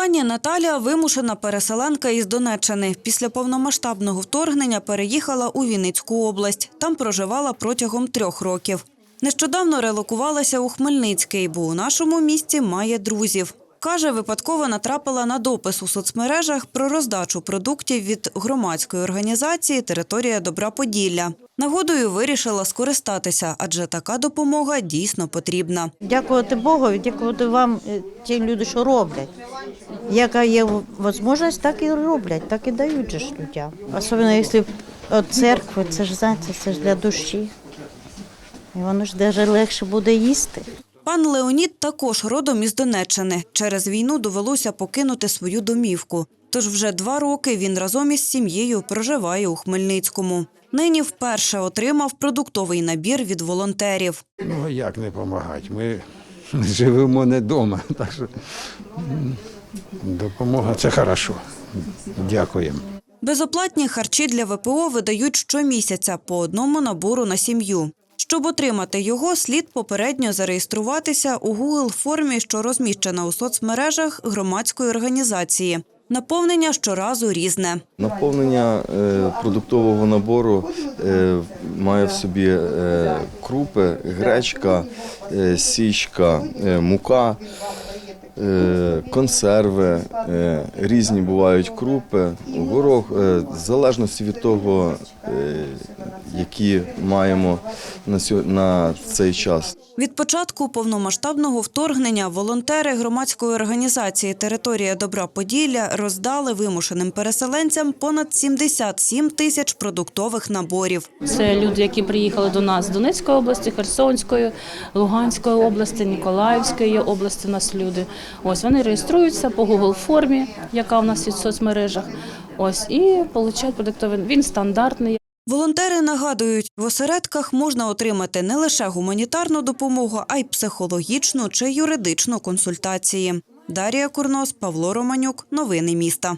Пані Наталя вимушена переселенка із Донеччини. Після повномасштабного вторгнення переїхала у Вінницьку область. Там проживала протягом трьох років. Нещодавно релокувалася у Хмельницький, бо у нашому місті має друзів. Каже, випадково натрапила на допис у соцмережах про роздачу продуктів від громадської організації Територія Добра Поділля. Нагодою вирішила скористатися, адже така допомога дійсно потрібна. Дякувати Богу, дякувати вам, е, ті люди, що роблять. Яка є можливість, так і роблять, так і дають же ж людям. Особливо, якщо церкви, це ж знаєте, це ж для душі. І воно ж навіть легше буде їсти. Пан Леонід також родом із Донеччини. Через війну довелося покинути свою домівку. Тож вже два роки він разом із сім'єю проживає у Хмельницькому. Нині вперше отримав продуктовий набір від волонтерів. Ну а як не допомагати? Ми живемо не вдома, так що допомога це хорошо. Дякуємо. Безоплатні харчі для ВПО видають щомісяця по одному набору на сім'ю. Щоб отримати його, слід попередньо зареєструватися у Google формі, що розміщена у соцмережах громадської організації. Наповнення щоразу різне. Наповнення е, продуктового набору е, має в собі е, крупи, гречка, січка, мука, консерви, е, різні бувають крупи, горох, е, в залежності від того, е, які маємо на, сьо- на цей час. Від початку повномасштабного вторгнення волонтери громадської організації Територія Добра Поділля роздали вимушеним переселенцям понад 77 тисяч продуктових наборів. Це люди, які приїхали до нас з Донецької області, Херсонської, Луганської області, Ніколаївської області. У нас люди. Ось вони реєструються по Google формі, яка у нас є в соцмережах. Ось і получають продуктовий. Він стандартний. Волонтери нагадують, в осередках можна отримати не лише гуманітарну допомогу, а й психологічну чи юридичну консультації. Дарія Курнос, Павло Романюк. Новини міста.